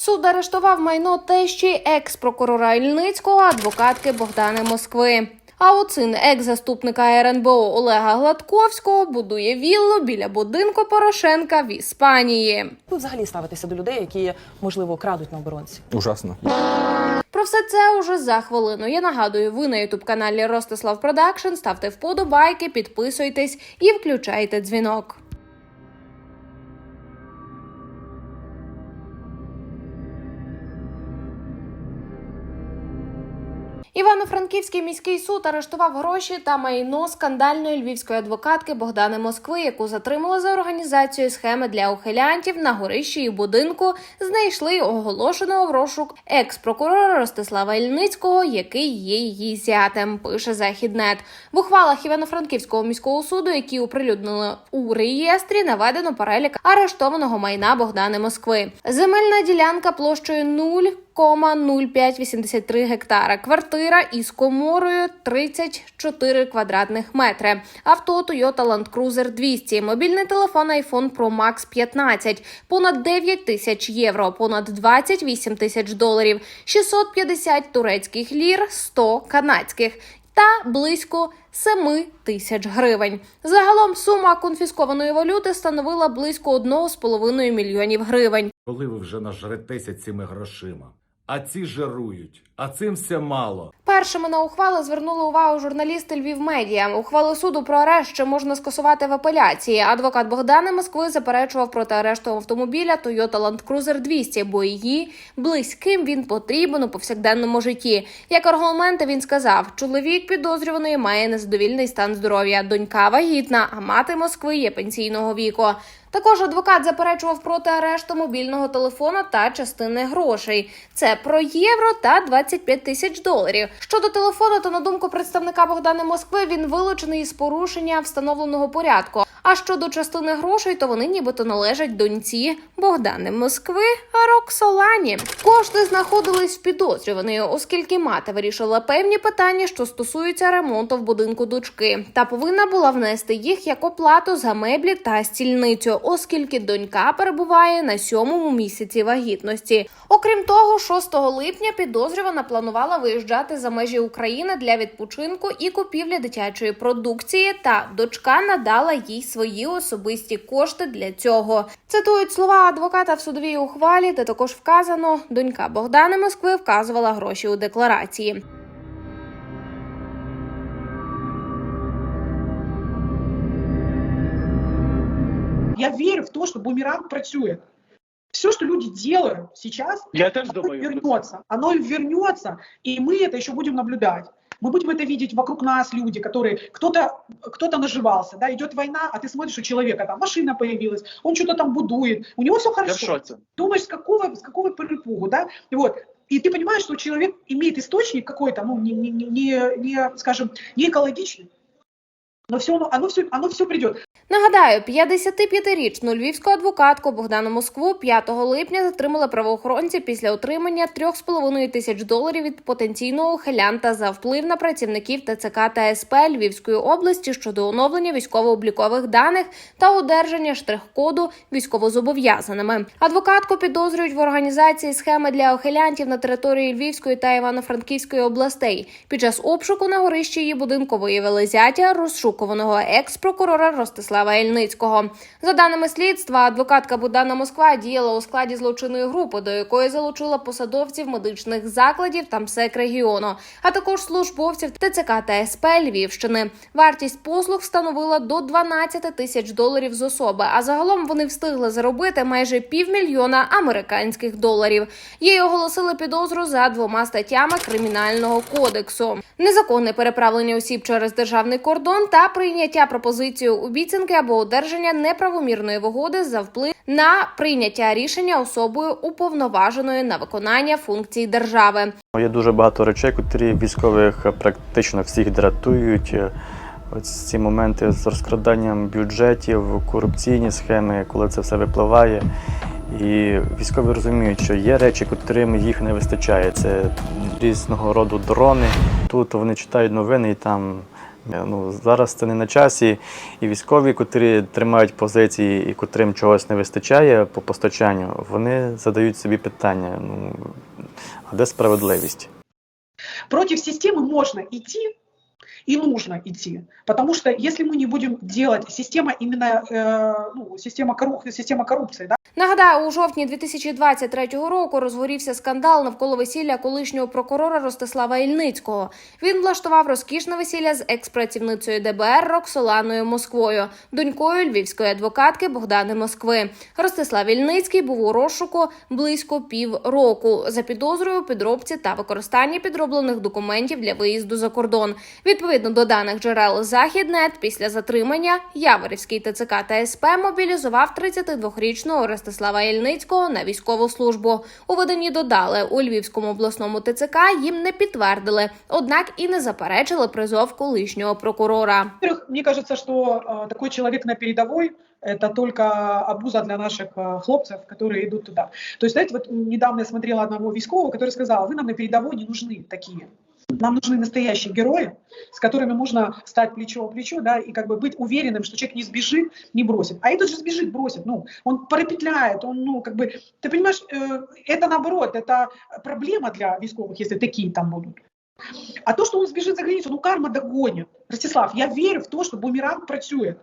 Суд арештував майно тещі екс-прокурора Ільницького, адвокатки Богдани Москви. А оцин екс-заступника РНБО Олега Гладковського будує віллу біля будинку Порошенка в Іспанії. Ви взагалі ставитеся до людей, які можливо крадуть на оборонці? Ужасно. Про все це уже за хвилину. Я нагадую, ви на ютуб каналі Ростислав Продакшн. Ставте вподобайки, підписуйтесь і включайте дзвінок. Івано-Франківський міський суд арештував гроші та майно скандальної львівської адвокатки Богдани Москви, яку затримали за організацією схеми для ухилянтів на горищі і будинку. Знайшли оголошеного в розшук екс-прокурора Ростислава Ільницького, який є її зятем. Пише Західнет. В ухвалах Івано-Франківського міського суду, які оприлюднили у реєстрі, наведено перелік арештованого майна Богдани Москви. Земельна ділянка площею 0 0,0583 гектара. Квартира із коморою 34 квадратних метри. Авто Toyota Land Cruiser 200. Мобільний телефон iPhone Pro Max 15. Понад 9 тисяч євро. Понад 28 тисяч доларів. 650 турецьких лір, 100 канадських. Та близько 7 тисяч гривень. Загалом сума конфіскованої валюти становила близько 1,5 мільйонів гривень. Коли ви вже нажретеся цими грошима? А ці жарують, а цим все мало. Першими на ухвали звернули увагу журналісти Львів Медіа. Ухвалу суду про арешт ще можна скасувати в апеляції. Адвокат Богдани Москви заперечував проти арешту автомобіля Toyota Land Cruiser 200, бо її близьким він потрібен у повсякденному житті. Як аргументи він сказав, чоловік підозрюваний має незадовільний стан здоров'я, донька вагітна, а мати Москви є пенсійного віку. Також адвокат заперечував проти арешту мобільного телефона та частини грошей. Це про євро та 25 тисяч доларів. Щодо телефону, то на думку представника Богдана Москви, він вилучений із порушення встановленого порядку. А щодо частини грошей, то вони нібито належать доньці Богдани Москви Роксолані. Кошти знаходились в підозрюваної, оскільки мати вирішила певні питання, що стосуються ремонту в будинку дочки, та повинна була внести їх як оплату за меблі та стільницю, оскільки донька перебуває на сьомому місяці вагітності. Окрім того, 6 липня підозрювана планувала виїжджати за межі України для відпочинку і купівлі дитячої продукції. Та дочка надала їй свої особисті кошти для цього. Цитують слова адвоката в судовій ухвалі, де також вказано, донька Богдани Москви вказувала гроші у декларації. Я верю в то, что бумеранг працює. Все, что люди делают сейчас, Я теж оно думаю. вернется. Оно вернется, и мы это еще будем наблюдать. Мы будем это видеть вокруг нас, люди, которые кто-то кто наживался, да, идет война, а ты смотришь, у человека там машина появилась, он что-то там будует, у него все хорошо. Думаешь, с какого, с какого перепугу, да, и вот. И ты понимаешь, что человек имеет источник какой-то, ну, не, не, не, не, не, скажем, не экологичный, но все, оно, оно все, оно все придет. Нагадаю, 55-річну львівську адвокатку Богдану Москву 5 липня затримали правоохоронці після отримання 3,5 тисяч доларів від потенційного ухилянта за вплив на працівників ТЦК та СП Львівської області щодо оновлення військово-облікових даних та одержання штрих-коду військовозобов'язаними. Адвокатку підозрюють в організації схеми для ухилянтів на території Львівської та Івано-Франківської областей. Під час обшуку на горищі її будинку виявили зятя розшукуваного екс-прокурора Ростислава Ільницького. За даними слідства, адвокатка Богдана Москва діяла у складі злочинної групи, до якої залучила посадовців медичних закладів та МСЕК регіону, а також службовців ТЦК та СП Львівщини. Вартість послуг встановила до 12 тисяч доларів з особи. А загалом вони встигли заробити майже півмільйона американських доларів. Їй оголосили підозру за двома статтями кримінального кодексу: незаконне переправлення осіб через державний кордон та прийняття пропозиції обіцянки або одержання неправомірної вигоди за вплив на прийняття рішення особою уповноваженою на виконання функцій держави. Є дуже багато речей, котрі військових практично всіх дратують. Ось ці моменти з розкраданням бюджетів, корупційні схеми, коли це все випливає. І військові розуміють, що є речі, котрим їх не вистачає. Це різного роду дрони. Тут вони читають новини і там Ну, зараз це не на часі, і військові, котрі тримають позиції і котрим чогось не вистачає по постачанню, вони задають собі питання: ну, а де справедливість? Проти системи можна идти и нужно идти. Потому что если мы не будем делать система именно э, ну, система, корру- система коррупции, да, Нагадаю, у жовтні 2023 року розгорівся скандал навколо весілля колишнього прокурора Ростислава Ільницького. Він влаштував розкішне весілля з експрацівницею ДБР Роксоланою Москвою, донькою львівської адвокатки Богдани Москви. Ростислав Ільницький був у розшуку близько півроку за підозрою підробці та використанні підроблених документів для виїзду за кордон. Відповідно до даних джерел Західнет, після затримання Яворівський ТЦК та СП мобілізував 32-річного Ростислава Ільницького на військову службу. У виданні додали у Львівському обласному ТЦК їм не підтвердили, однак і не заперечили призов колишнього прокурора. Во-первых, мне кажется, что э, такой человек на передовой это только обуза для наших э, хлопцев, которые идут туда. То есть, знаете, вот недавно я смотрела одного військового, который сказал, вы нам на передовой не нужны такие. Нам нужны настоящие герои, с которыми можно стать плечо о плечо, да, и как бы быть уверенным, что человек не сбежит, не бросит. А этот же сбежит, бросит. Ну, он пропетляет, он, ну, как бы, ты понимаешь, э, это наоборот, это проблема для військовых, если такие там будут. А то, что он сбежит за границу, ну карма догонит. Ростислав, я верю в то, что бумеранг працює.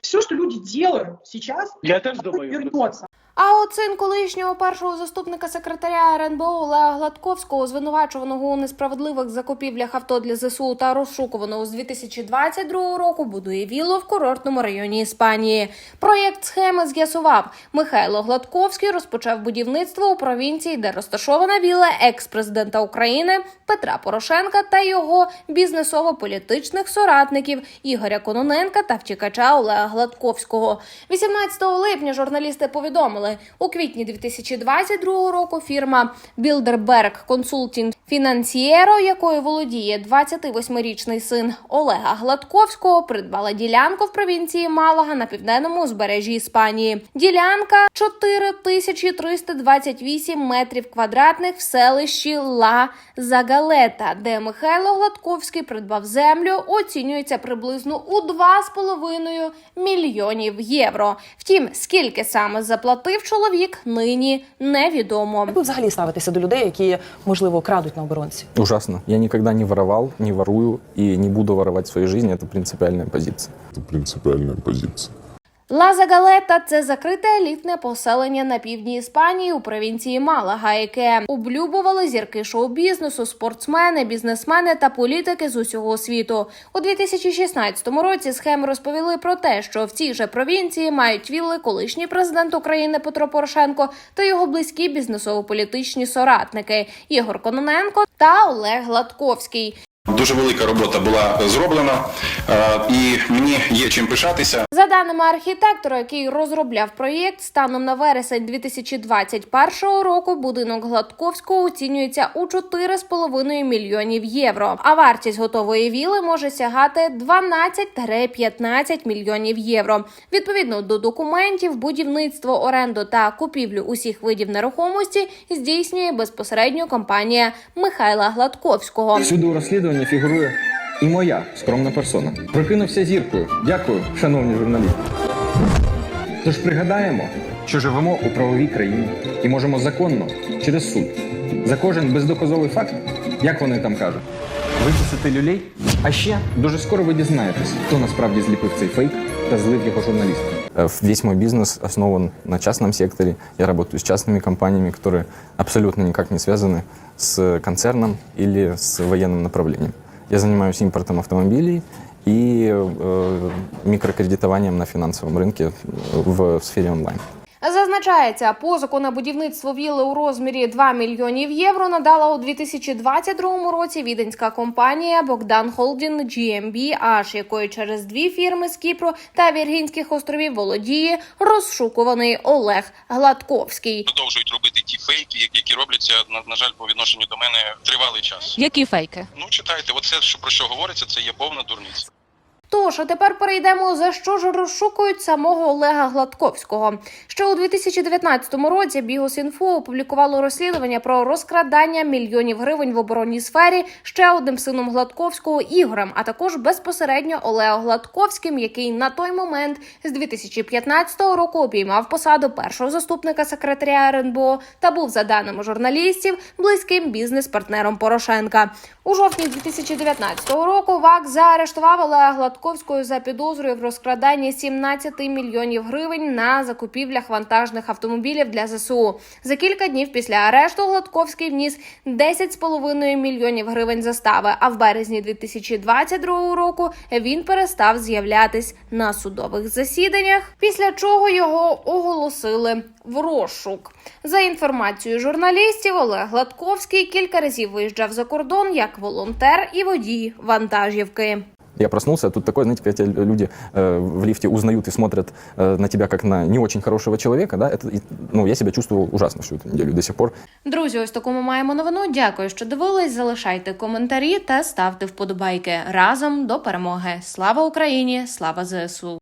Все, что люди делают сейчас, Я оно думаю. вернется. А от син колишнього першого заступника секретаря РНБО Олега Гладковського, звинувачуваного у несправедливих закупівлях авто для ЗСУ та розшукуваного з 2022 року, будує віллу в курортному районі Іспанії. Проєкт схеми з'ясував. Михайло Гладковський розпочав будівництво у провінції, де розташована вілла екс-президента України Петра Порошенка та його бізнесово-політичних соратників Ігоря Кононенка та втікача Олега Гладковського. 18 липня журналісти повідомили, у квітні 2022 року фірма Bilderberg Consulting Financiero, якою володіє 28-річний син Олега Гладковського, придбала ділянку в провінції Малага на південному узбережжі Іспанії. Ділянка 4328 метрів квадратних в селищі Ла Загалета, де Михайло Гладковський придбав землю, оцінюється приблизно у 2,5 мільйонів євро. Втім, скільки саме заплатив чоловік, нині невідомо. Як ви взагалі ставитеся до людей, які можливо крадуть на оборонці? Ужасно. Я ніколи не воровал, не ворую і не буду воровать в своей жизни. Это принципіальна позиція принципіальна позиція. Ла Загалета – це закрите елітне поселення на півдні Іспанії у провінції Малага, яке облюбували зірки шоу-бізнесу, спортсмени, бізнесмени та політики з усього світу. У 2016 році схеми розповіли про те, що в цій же провінції мають вілли колишній президент України Петро Порошенко та його близькі бізнесово-політичні соратники Ігор Кононенко та Олег Гладковський. Дуже велика робота була зроблена, е, і мені є чим пишатися. За даними архітектора, який розробляв проєкт, станом на вересень 2021 року будинок Гладковського оцінюється у 4,5 мільйонів євро. А вартість готової віли може сягати 12-15 мільйонів євро. Відповідно до документів, будівництво, оренду та купівлю усіх видів нерухомості здійснює безпосередньо компанія Михайла Гладковського. Всюди у розслідуванні фігурує і моя скромна персона. Прокинувся зіркою. Дякую, шановні журналісти. Тож пригадаємо, що живемо у правовій країні і можемо законно через суд за кожен бездоказовий факт, як вони там кажуть, виписати люлей. А ще дуже скоро ви дізнаєтесь, хто насправді зліпив цей фейк та злив його журналістам. Э, Весь мой бизнес основан на частном секторе. Я работаю с частными компаниями, которые абсолютно никак не связаны с концерном или с военным направлением. Я занимаюсь импортом автомобилей и э, микрокредитованием на финансовом рынке э, в сфере онлайн. Зазначається, позику на будівництво вілли у розмірі 2 мільйонів євро надала у 2022 році віденська компанія Богдан Холдін GmbH, якої через дві фірми з Кіпру та Віргінських островів володіє розшукуваний Олег Гладковський. Продовжують робити ті фейки, які робляться на, на жаль по відношенню до мене тривалий час. Які фейки? Ну читайте, оце що про що говориться, це є повна дурниця. Тож, а тепер перейдемо за що ж розшукують самого Олега Гладковського. Ще у 2019 році Бігус.Інфо опублікувало розслідування про розкрадання мільйонів гривень в оборонній сфері ще одним сином Гладковського Ігорем, а також безпосередньо Олео Гладковським, який на той момент з 2015 року обіймав посаду першого заступника секретаря РНБО та був, за даними журналістів, близьким бізнес-партнером Порошенка. У жовтні 2019 року ВАК заарештував Олега Гладковського за підозрою в розкраданні 17 мільйонів гривень на закупівлях вантажних автомобілів для ЗСУ. За кілька днів після арешту Гладковський вніс 10,5 мільйонів гривень застави. А в березні 2022 року він перестав з'являтись на судових засіданнях, після чого його оголосили в розшук. За інформацією журналістів, Олег Гладковський кілька разів виїжджав за кордон як волонтер і водій вантажівки. Я проснулся, а тут такое, знаете, когда тебя люди э, в лифте узнают и смотрят э, на тебя как на не очень хорошего человека, да, это, и, ну, я себя чувствовал ужасно всю эту неделю до сих пор. Друзі, ось таку ми маємо новину. Дякую, що дивились. Залишайте коментарі та ставте вподобайки разом до перемоги. Слава Україні! Слава ЗСУ!